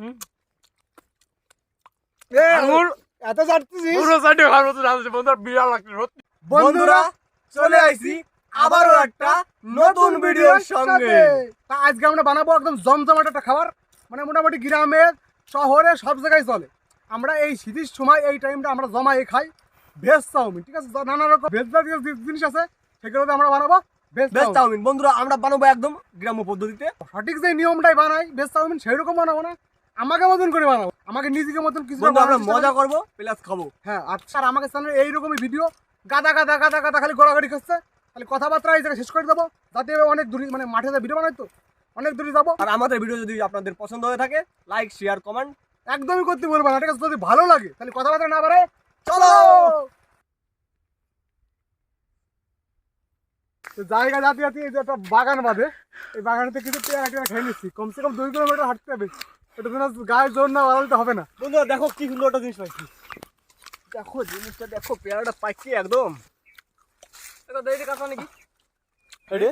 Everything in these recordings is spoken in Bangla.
হুম এ, আঙুর এত চাটতেছিস পুরো সাইডে খাওয়ার মতো লাগছে বন্ধুরা বিড়াল লাগছে বন্ধুরা চলে আইছি আবারও একটা নতুন ভিডিওর সঙ্গে। তা আজকে আমরা বানাবো একদম জমজমাট একটা খাবার। মানে মোটামুটি গ্রামে শহরে সব জায়গায় চলে। আমরা এই শীতের সময় এই টাইমটা আমরা জমায়ে খাই। ভেজ চাউমিন ঠিক আছে? নানা রকম ভেজ জাতীয় জিনিস আছে সেগুলোতে আমরা বানাবো। Veg chowmein. বন্ধুরা আমরা বানাবো একদম গ্রাম্য পদ্ধতিতে। সঠিক যে নিয়মটাই বানাই ভেজ চাউমিন সেই রকম বানাবো না। আমাকে মতন করে বানাবো। আমাকে নিজেকে মতন কিছু আমরা মজা করব প্লাস খাব। হ্যাঁ আচ্ছা আর আমাকে চ্যানেলে এইরকমই ভিডিও গাদা গাদা গাদা গাদা খালি গড়াগড়ি খাচ্ছে খালি কথাবার্তা এই জায়গায় শেষ করে দেবো। যাতে অনেক দূরে মানে মাঠে ভিডিও বানাই তো অনেক দূরে যাব। আর আমাদের ভিডিও যদি আপনাদের পছন্দ হয়ে থাকে লাইক শেয়ার কমেন্ট একদমই করতে বলব না ঠিক আছে যদি ভালো লাগে তাহলে কথাবার্তা না বাড়ে চলো! জায়গা যাতে যাতে এই যে একটা বাগান বাঁধে এই বাগানেতে কিছু পেয়ারা টেয়ারা খেয়ে নিচ্ছি। কমসে কম দুই কিলোমিটার হাঁটতে হবে। এটা গায়ের জোর না বাড়াতে হবে না। বন্ধুরা দেখো কি সুন্দর একটা জিনিস পাইছি। দেখো জিনিসটা দেখো পেয়ারাটা পাইছি একদম। এটা কাটা নাকি? এডে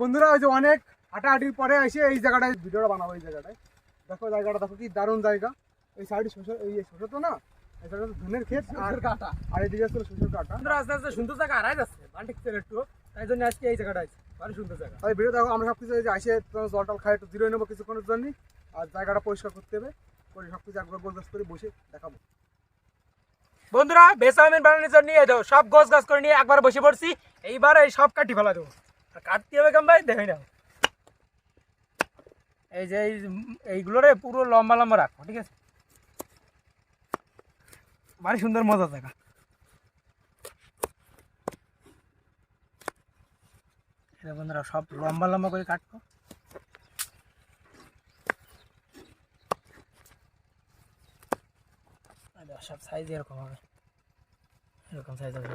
বন্ধুরা ওই যে অনেক হাঁটাহাঁটির পরে এসে এই জায়গাটায় ভিডিওটা বানাবো এই জায়গাটায়। দেখো জায়গাটা দেখো কি দারুণ জায়গা। এই সাইডে শস্য এই তো না এই সাইডে তো ধানের ক্ষেত আর কাটা। আর এদিকে কাটা। বন্ধুরা আস্তে আস্তে সুন্দর জায়গা হারাই যাচ্ছে। বান্টি ছেলে একটু। তাই জন্য আজকে এই জায়গাটা আছে। ভালো সুন্দর জায়গা। তাই ভিডিও দেখো আমরা সব কিছু এই যে আসে জল টল খাই একটু জিরোই নেব কিছুক্ষণের জন্য আর জায়গাটা পরিষ্কার করতে হবে। করে সব কিছু একবার গোল করে বসে দেখাবো। বন্ধুরা চাউমিন বানানোর জন্য এই দেখো, সব গোছ গাছ করে নিয়ে একবার বসে পড়ছি। এইবার এই সব কাটি ফেলা দেবো। কাটতে হবে কেমন ভাই? দেখে নাও। এই যে এই এইগুলোরে পুরো লম্বা লম্বা রাখো ঠিক আছে? ভারী সুন্দর মজা জায়গা। বন্ধুরা, সব লম্বা লম্বা করে কাটবো এই দেখো, সব সাইজ এরকম হবে। এরকম সাইজ হবে।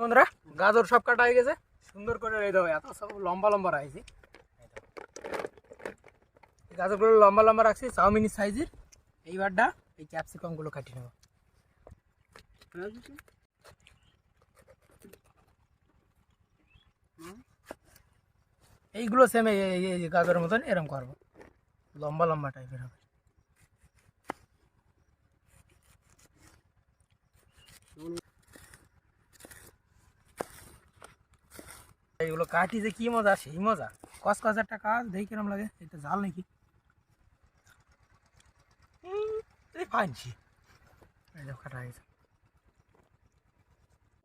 বন্ধুরা, গাজর সব কাটা হয়ে গেছে। সুন্দর করে এই দাও এত সব লম্বা লম্বা রাখছি। গাজরগুলো লম্বা লম্বা রাখছি, চাউমিনের সাইজের এইবারটা এই ক্যাপসিকামগুলো কাটিয়ে নেব। এইগুলো সেম এই গাজরের মতন এরকম করব। লম্বা লম্বা টাইপের হবে। এইগুলো কাটি যে কি মজা, সেই মজা। কস কস একটা কাজ, দেখি কিরম লাগে। এটা জাল নাকি?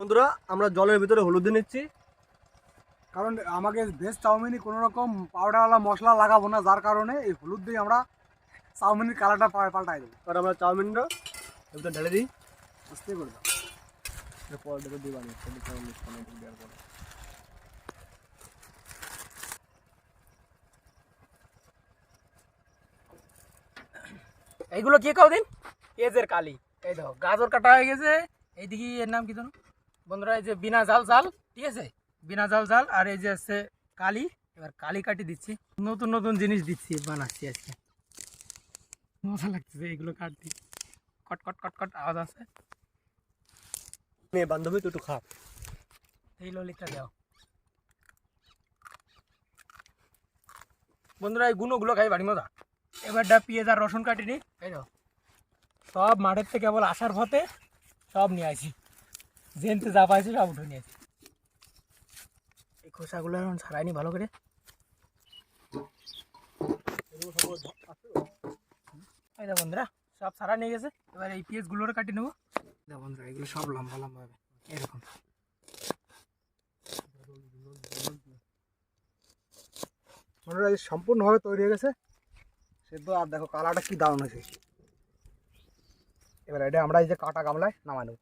বন্ধুরা, আমরা জলের ভিতরে হলুদ নিচ্ছি। কারণ আমাকে ভেজ চাউমিনে কোনো রকম পাউডারওয়ালা মশলা লাগাবো না যার কারণে এই হলুদ দিয়ে আমরা চাউমিনের কালারটা পাল্টাই দেবো। আর আমরা চাউমিনটা ঢেলে দিই। আস্তে করে দাও। এরপর দেখো দিই বানিয়ে চাউমিন চাউমিন দেওয়ার পরে এইগুলো কি কাউ দিন? পেঁয়াজের কালি। এই দেখো গাজর কাটা হয়ে গেছে। এইদিকে এর নাম কি জানো বন্ধুরা এই যে বিনা জাল জাল ঠিক আছে? বিনা জাল জাল আর এই যে আছে কালি এবার কালি কাটি দিচ্ছি। নতুন নতুন জিনিস দিচ্ছি বানাচ্ছি আজকে। মজা লাগতেছে এইগুলো কাটতে। কট কট কট কট আওয়াজ আছে। মেয়ে বান্ধবী তো একটু খা। এই ললিটা দাও। বন্ধুরা এই গুণগুলো খাই বাড়ি মজা। এবারটা পেঁয়াজ আর রসুন কাটিনি এই দাও সব মাঠের থেকে কেবল আসার পথে সব নিয়ে আসি জেনতে যা পাইছি সব উঠে নিয়ে আসি খোসাগুলো এখন ছাড়াইনি ভালো করে। দেখো বন্ধুরা, সব ছাড়া নিয়ে গেছে। এবার এই পেঁয়াজগুলোরে কাটি নেব। বন্ধুরা, এগুলো সব লম্বা লম্বা হবে। এরকম হয় সম্পূর্ণভাবে তৈরি হয়ে গেছে। সেদ্ধ, আর দেখো, কালারটা কি দারুণ হয়েছে। এবার এটা আমরা এই যে কাটা গামলায় নামাই নেব।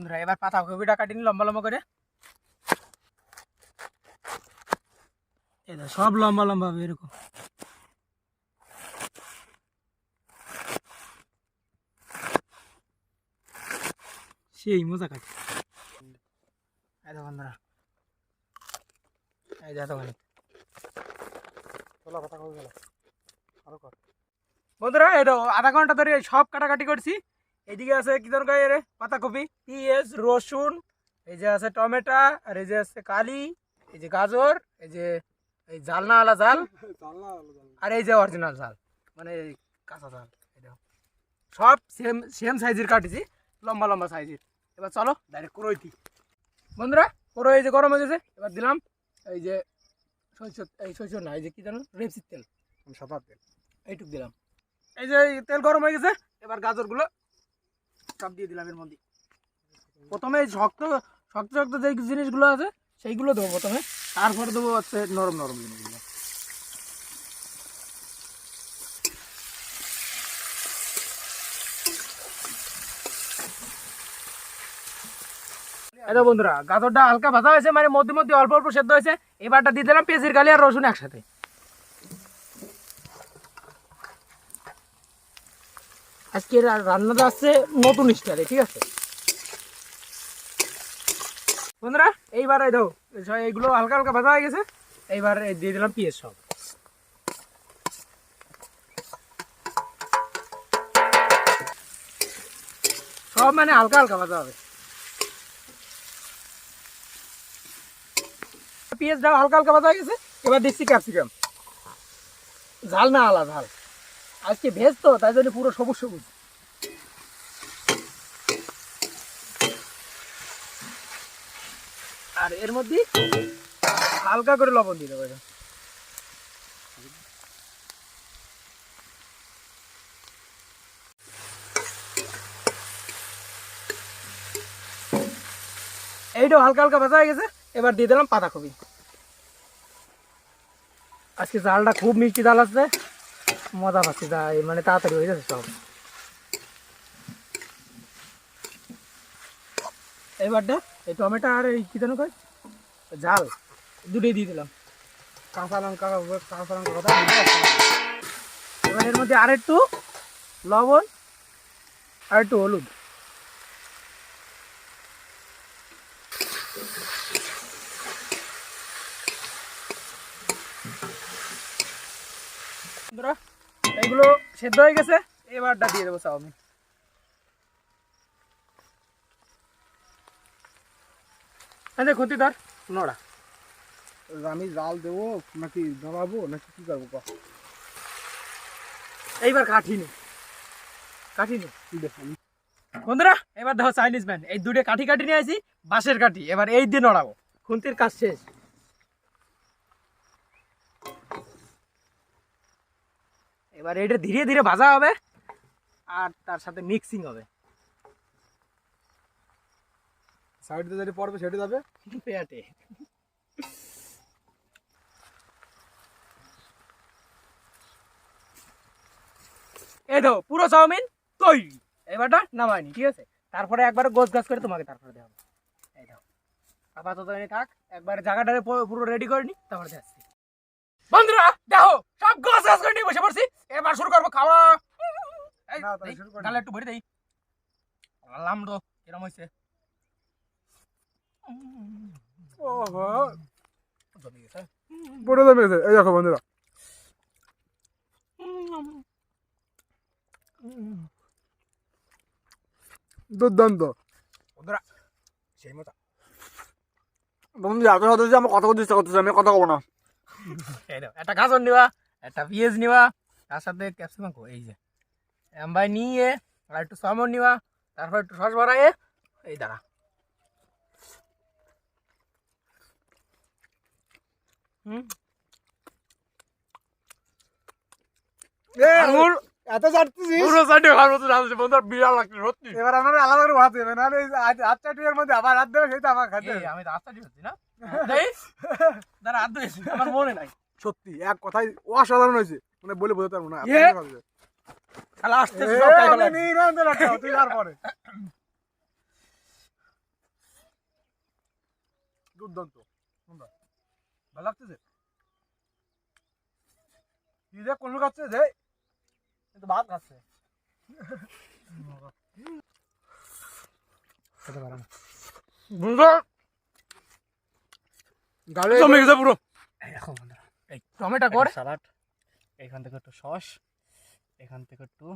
বন্ধুরা এবার পাতা কপিটা কাটিনি লম্বা লম্বা করে। দেখো, সব লম্বা লম্বা হবে এরকম। সেই মজা কাটে। বন্ধুরা এই আরও কর। বন্ধুরা দেখো আধা ঘণ্টা ধরে সব কাটাকাটি করছি। এইদিকে আছে কি দরকার রে? পাতাকপি পেঁয়াজ রসুন এই যে আছে টমেটো আর এই যে আছে কালি এই যে গাজর এই যে এই জাল না আলা জাল আর এই যে অরিজিনাল জাল মানে এই কাঁচা জাল। সব সেম সেম সাইজের কাটিছি লম্বা লম্বা সাইজের এবার চলো ডাইরেক্ট করইতি বন্ধুরা করো এই যে গরম হয়ে গেছে এবার দিলাম এই যে সরষের এই সরষের না এই যে কি জানো রেপসির তেল। সাতার তেল। এইটুক দিলাম। এই যে তেল গরম হয়ে গেছে এবার গাজরগুলো সব দিয়ে দিলাম এর মধ্যে। প্রথমে শক্ত শক্ত শক্ত যে জিনিসগুলো আছে, সেইগুলো দেবো প্রথমে। তারপরে দেবো হচ্ছে নরম নরম জিনিসগুলো। তো বন্ধুরা, গাজরটা হালকা ভাজা হয়েছে মানে মধ্যে মধ্যে অল্প অল্প সেদ্ধ হয়েছে। এবারটা দিয়ে দিলাম পেঁয়াজের গালি আর রসুন একসাথে। আজকে রান্নাটা আসছে নতুন স্টাইলে, ঠিক আছে? বন্ধুরা, এইবার এই দাও এইগুলো হালকা হালকা ভাজা হয়ে গেছে, এইবার দিয়ে দিলাম পেঁয়াজ সব। সব মানে হালকা হালকা ভাজা হবে। পেঁয়াজটাও হালকা হালকা ভাজা হয়ে গেছে, এবার দিচ্ছি ক্যাপসিকাম। ঝাল না আলা ঝাল। আজকে ভেজ তো তাই জন্য পুরো সবুজ সবুজ। আর এর মধ্যে হালকা করে লবণ দিয়ে দেবো এইটাও হালকা হালকা ভাজা হয়ে গেছে এবার দিয়ে দিলাম পাতাকপি। আজকে জালটা খুব মিষ্টি জাল আসছে মজা পাচ্ছি এই মানে তাড়াতাড়ি হয়ে যাচ্ছে সব। এইবারটা এই টমেটো আর এই কি যেন কয়? জাল দুটোই দিয়ে দিলাম। কাঁচা লঙ্কা কাঁচা লঙ্কা কথা। এবার এর মধ্যে আর একটু লবণ আর একটু হলুদ। এইগুলো সেদ্ধ হয়ে গেছে এবারটা দিয়ে দেবো চাউমিন। আচ্ছা ক্ষতি ধর নড়া। আমি জাল দেবো নাকি নাকি কি করব এইবার কাঠিনি কাঠিনি কি দেখ আমি বন্ধুরা এবার দেখো চাইনিজ ম্যান এই দুটো কাঠি কাঠি নিয়ে আসি বাঁশের কাঠি এবার এই দিয়ে নড়াবো। খুন্তির কাজ শেষ। এবার এটা ধীরে ধীরে ভাজা হবে আর তার সাথে মিক্সিং হবে। সাইড দিয়ে যেটা পড়বে সেটা যাবে। পেয়াটে এই দেখো পুরো চাউমিন তৈরি। এবারটা নামায়নি ঠিক আছে? তারপরে একবার গোছ গাছ করে তোমাকে তারপরে দেওয়া হবে। এই দেখো আপাতত এনে থাক একবার জায়গাটারে পুরো- পুরো রেডি করে নি তারপরে যাচ্ছি বন্ধুরা দেখো সব গোছ গাছ করে নিয়ে বসে পড়ছি। এবার শুরু করব খাওয়া। তাহলে একটু ভরে দেই। আলাম তো কিরম হয়েছে গেছে। এই দেখো বন্ধুরা। দুর্দান্ত। বন্ধুরা সেই মতো বন্ধু এত আমার কথা বলতে ইচ্ছা করতেছে আমি কথা কব না। একটা গাজর নেওয়া একটা পেঁয়াজ নেওয়া তার সাথে ক্যাপসিকাম এই যে। এমবাই নিয়ে আর একটু সামন নেওয়া তারপর একটু সস ভরাইয়ে এই দাঁড়া। হুম? আঙুর এত চাটতেছিস পুরো সাইডে খাওয়ার মতো রাঁধছে বন্ধুর বিড়াল লাগছে সত্যি। এবার আপনারা আলাদা করে ভাত দেবে এই হাত- মধ্যে আবার হাত দেবে সেটা আমার খাতে এই, আমি তো আস্তা হচ্ছি না। দাঁড়া হাত ধুয়েছি আমার মনে নাই। সত্যি এক কথাই অসাধারণ হয়েছে। মানে বলে বোঝাতে পারব না। খালা আসতে তুই তারপরে দুর্দান্ত ভালো লাগতেছে? কি যে কোন খাচ্ছে যে কিন্তু ভাত খাচ্ছে। খেতে গালে জমে গেছে পুরো। এই দেখো বন্ধুরা। এই টমেটো কর। সালাড। এখান থেকে একটু সস এখান থেকে একটু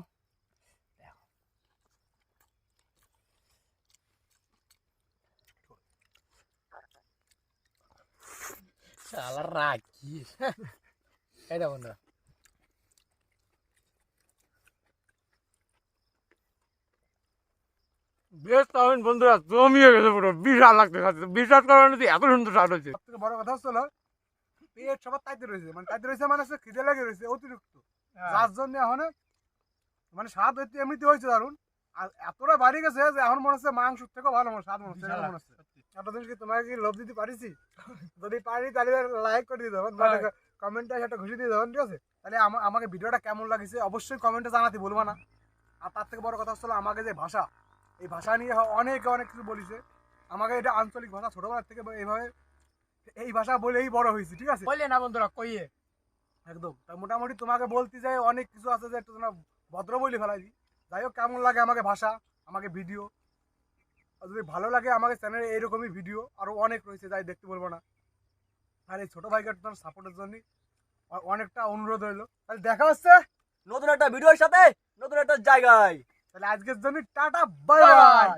বন্ধুরা। বেশ বন্ধুরা জমিয়ে গেছে পুরো। বিশাল লাগতে খাচ্ছে বিশাল কারণে এত সুন্দর স্বাদ হচ্ছে বড় কথা হচ্ছে পেট সবার তাইতে রয়েছে মানে তাইতে রয়েছে মানে খিদে লেগে রয়েছে অতিরিক্ত। যার জন্য এখন মানে স্বাদ হইতে এমনিতে হয়েছে দারুণ আর এতটা বাড়ি গেছে যে এখন মনে হচ্ছে মাংস থেকেও ভালো মনে স্বাদ মনে হচ্ছে মনে হচ্ছে। একটা জিনিস কি তোমাকে কি লোভ দিতে পারিছি? যদি পারি তাহলে লাইক করে দিয়ে দেবেন কমেন্টে সেটা ঘুষি দিয়ে দেবেন ঠিক আছে? তাহলে আমাকে ভিডিওটা কেমন লাগছে অবশ্যই কমেন্টে জানাতে বলব না। আর তার থেকে বড় কথা হচ্ছে হলো আমাকে যে ভাষা এই ভাষা নিয়ে অনেকে অনেক কিছু বলিছে। আমাকে এটা আঞ্চলিক ভাষা ছোটবেলার থেকে এইভাবে এই ভাষা বলেই বড় হয়েছি ঠিক আছে? বললে না বন্ধুরা কইয়ে। একদম। তা মোটামুটি তোমাকে বলতে যাই অনেক কিছু আছে যে একটু তোমরা ভদ্র বলে ফেলাই দিই। যাই হোক কেমন লাগে আমাকে ভাষা আমাকে ভিডিও আর যদি ভালো লাগে আমাকে চ্যানেলে এইরকমই ভিডিও আরও অনেক রয়েছে যাই দেখতে বলব না। আর এই ছোটো ভাইকে তোমার সাপোর্টের জন্য অনেকটা অনুরোধ রইল। তাহলে দেখা হচ্ছে? নতুন একটা ভিডিওর সাথে নতুন একটা জায়গায়। তাহলে আজকের জন্য টাটা বাই বাই